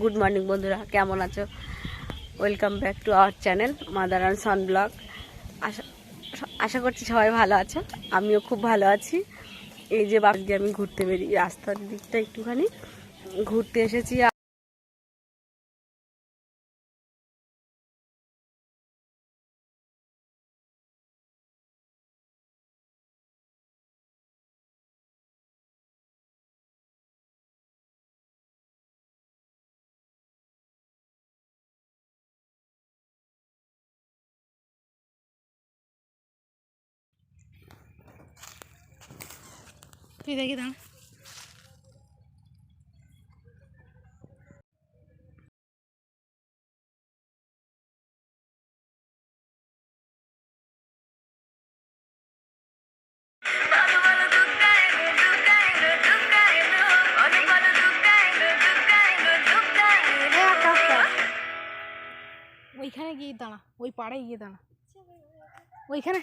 Good morning বন্ধুরা, কেমন আছো? Welcome back to our channel mother and son blog আশা আশা করছি সবাই ভালো আছো, আমিও খুব ভালো আছি। এই যে বাড়ি আমি ঘুরতে বেরিয়ে, রাস্তার দিকটা একটুখানি ঘুরতে এসেছি। তুই দেখি দাঁড়া ওইখানে গিয়ে দাঁড়া ওই পাড়ে গিয়ে দাঁড়া। ওইখানে।